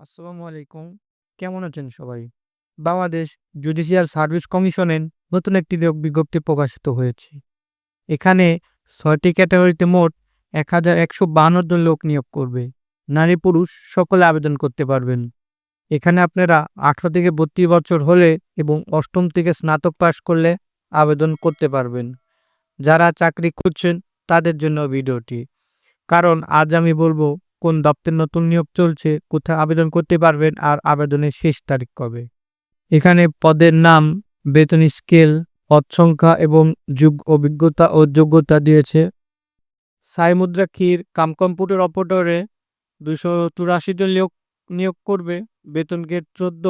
আসসালামু আলাইকুম। কেমন আছেন সবাই? বাংলাদেশ জুডিশিয়াল সার্ভিস কমিশনের নতুন একটি বিজ্ঞপ্তি প্রকাশিত হয়েছে। এখানে ছয়টি ক্যাটাগরিতে মোট এক হাজার একশো বান্ন জন লোক নিয়োগ করবে। নারী, পুরুষ সকলে আবেদন করতে পারবেন। এখানে আপনারা আঠারো থেকে বত্রিশ বছর হলে এবং অষ্টম থেকে স্নাতক পাশ করলে আবেদন করতে পারবেন। যারা চাকরি করছেন তাদের জন্য ভিডিওটি। কারণ আজ আমি বলব কোন দপ্তর নতুন নিয়োগ চলছে, কোথায় আবেদন করতে পারবেন আর আবেদনের শেষ তারিখ কবে। এখানে পদের নাম, বেতন স্কেল, পদ সংখ্যা এবং যুগ অভিজ্ঞতা ও যোগ্যতা দিয়েছে। সাই মুদ্রা ক্ষীর, কাম কম্পিউটার অপারেটরে দুশো চুরাশি জন নিয়োগ নিয়োগ করবে। বেতন গেট চোদ্দ,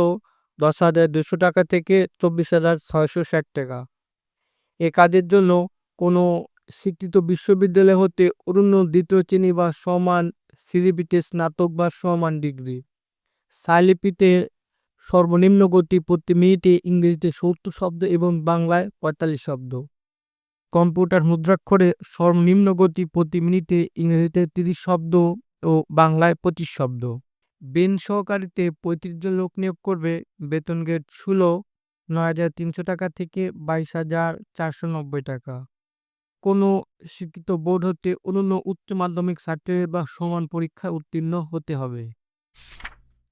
দশ হাজার দুশো টাকা থেকে চব্বিশ হাজার ছয়শো ষাট টাকা। এ কাজের জন্য কোনো স্বীকৃত বিশ্ববিদ্যালয় হতে অরুণ্য দ্বিতীয় শ্রেণি বা সমান সিজিপিতে স্নাতক বা সমান ডিগ্রি। সাইলিপিতে সর্বনিম্ন গতি প্রতি মিনিটে ইংরেজিতে সত্তর শব্দ এবং বাংলায় পঁয়তাল্লিশ শব্দ। কম্পিউটার মুদ্রাক্ষরে সর্বনিম্ন গতি প্রতি মিনিটে ইংরেজিতে তিরিশ শব্দ ও বাংলায় পঁচিশ শব্দ। বেন সহকারীতে পঁয়ত্রিশ জন লোক নিয়োগ করবে। বেতন গেট ষোলো, নয় হাজার তিনশো টাকা থেকে বাইশ হাজার চারশো নব্বই টাকা। কোনো শিক্ষিত বোর্ড হতে অনন্য উচ্চ মাধ্যমিক সার্টিফিকেট বা সমান পরীক্ষায় উত্তীর্ণ হতে হবে।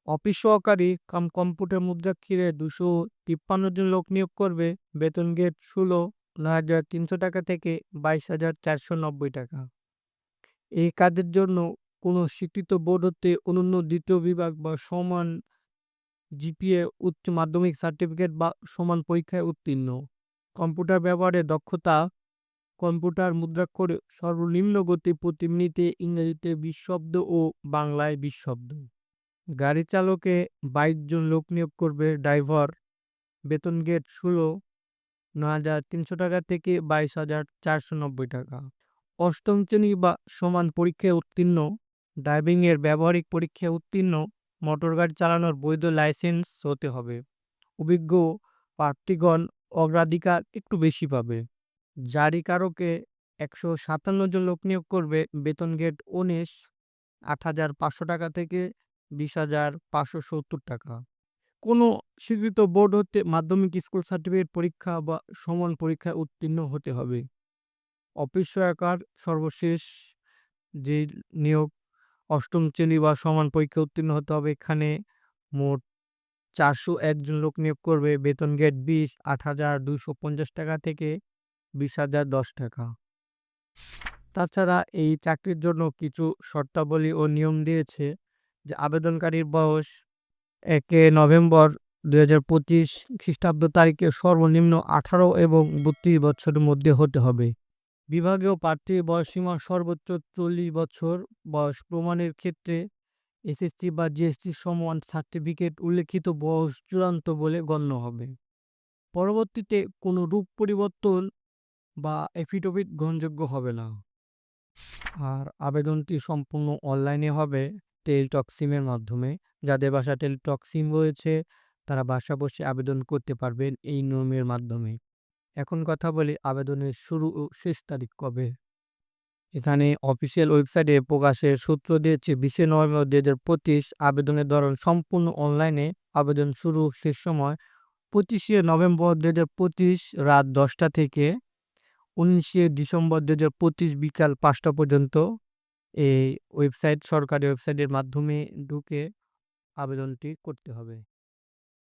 অফিস সহকারী কাম কম্পিউটার মুদ্রাক্ষীরে দুশো তিপ্পান্ন জন লোক নিয়োগ করবে। বেতন গেট ষোলো হাজার তিনশো টাকা থেকে বাইশ হাজার চারশো নব্বই টাকা। এই কাজের জন্য কোনো স্বীকৃত বোর্ড হতে অনন্য দ্বিতীয় বিভাগ বা সমান জিপিএ, উচ্চ মাধ্যমিক সার্টিফিকেট বা সমান পরীক্ষায় উত্তীর্ণ। কম্পিউটার ব্যবহারে দক্ষতা কম্পিউটার মুদ্রাক্ষরে সর্বনিম্ন গতি প্রতি মিনিটে ইংরেজিতে বিশ শব্দ ও বাংলায় বিশ শব্দ গাড়ি চালকে বাইশ জন লোক নিয়োগ করবে, ড্রাইভার, বেতন গেট ষোলো ন হাজার তিনশো টাকা থেকে বাইশ হাজার চারশো নব্বই টাকা। অষ্টম শ্রেণি বা সমান পরীক্ষায় উত্তীর্ণ, ড্রাইভিংয়ের ব্যবহারিক পরীক্ষায় উত্তীর্ণ, মোটর গাড়ি চালানোর বৈধ লাইসেন্স হতে হবে। অভিজ্ঞ প্রার্থীগণ অগ্রাধিকার একটু বেশি পাবে। জারিকারকে একশো সাতান্ন জন লোক নিয়োগ করবে, বেতন গেট উনিশ, আট হাজার পাঁচশো টাকা থেকে বিশ হাজার পাঁচশো সত্তর টাকা। কোনো স্বীকৃত বোর্ড হতে মাধ্যমিক স্কুল সার্টিফিকেট পরীক্ষা বা সমান পরীক্ষায় উত্তীর্ণ হতে হবে। অফিস সহায়কার সর্বশেষ যে নিয়োগ, অষ্টম শ্রেণি বা সমান পরীক্ষা উত্তীর্ণ হতে হবে, এখানে মোট চারশো একজন লোক নিয়োগ করবে, বেতন গেট বিশ, আট হাজার দুশো পঞ্চাশ টাকা থেকে বিশ হাজার দশ টাকা। তাছাড়া এই চাকরির জন্য কিছু শর্তাবলী ও নিয়ম দিয়েছে যে আবেদনকারীর বয়স একে নভেম্বর দুই হাজার পঁচিশ খ্রিস্টাব্দ তারিখে সর্বনিম্ন আঠারো এবং বত্রিশ বছরের মধ্যে হতে হবে। বিভাগীয় প্রার্থীর বয়সসীমা সর্বোচ্চ চল্লিশ বছর। বয়স প্রমাণের ক্ষেত্রে এসএসসি বা জিএসটি সমান সার্টিফিকেট উল্লেখিত বয়স চূড়ান্ত বলে গণ্য হবে। পরবর্তীতে কোনো রূপ পরিবর্তন বা এফিডেভিট গ্রহণযোগ্য হবে না। আর আবেদনটি সম্পূর্ণ অনলাইনে হবে টেলিটক সিমের মাধ্যমে। যাদের বাসা টেলিটক সিম রয়েছে, তারা বাসা বসে আবেদন করতে পারবেন এই নিয়মের মাধ্যমে। এখন কথা বলি আবেদনের শুরু ও শেষ তারিখ কবে। এখানে অফিসিয়াল ওয়েবসাইটে প্রকাশের সূত্র দিয়েছে, বিশে নভেম্বর দু হাজার পঁচিশ আবেদনের ধরন সম্পূর্ণ অনলাইনে আবেদন শুরু শেষ সময় পঁচিশে নভেম্বর দু হাজার পঁচিশ রাত দশটা থেকে উনিশে ডিসেম্বর দু হাজার পঁচিশ বিকাল পাঁচটা পর্যন্ত এই ওয়েবসাইট, সরকারি ওয়েবসাইটের মাধ্যমে ঢুকে আবেদনটি করতে হবে।